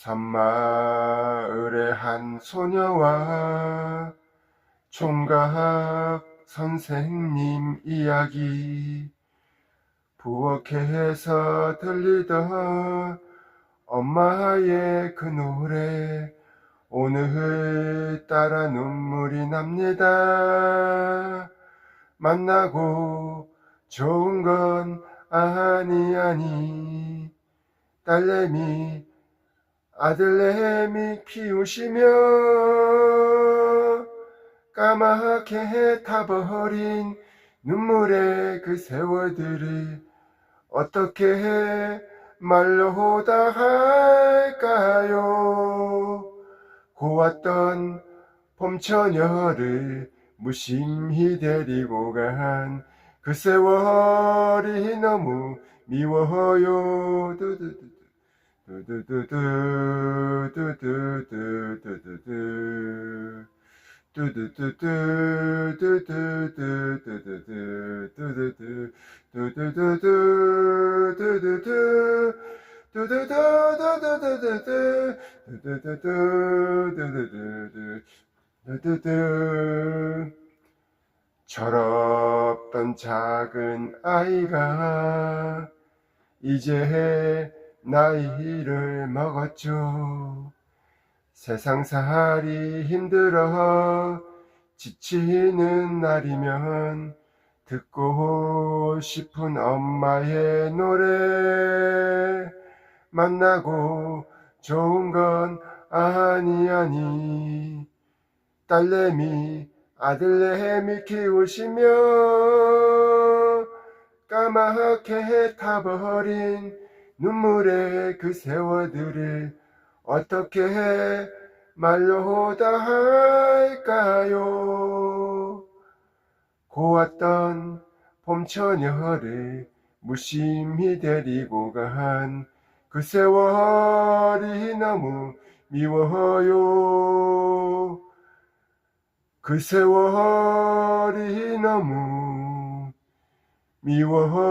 산마을의 한 소녀와 총각 선생님 이야기 부엌에서 들리던 엄마의 그 노래 오늘따라 눈물이 납니다. 만나고 좋은 건 아니 아니 딸내미 아들내미 키우시며 까맣게 타버린 눈물의 그 세월들을 어떻게 말로 다 할까요? 고왔던 봄처녀를 무심히 데리고 간 그 세월이 너무 미워요. 두두두. 철없던 작은 아이가 이제 나이를 먹었죠. 세상 살이 힘들어 지치는 날이면 듣고 싶은 엄마의 노래 만나고 좋은 건 아니 아니 딸내미 아들내미 키우시며 까맣게 타버린 눈물의 그 세월들을 어떻게 말로 다 할까요? 고왔던 봄처녀를 무심히 데리고 간 그 세월이 너무 미워요. 그 세월이 너무 미워요.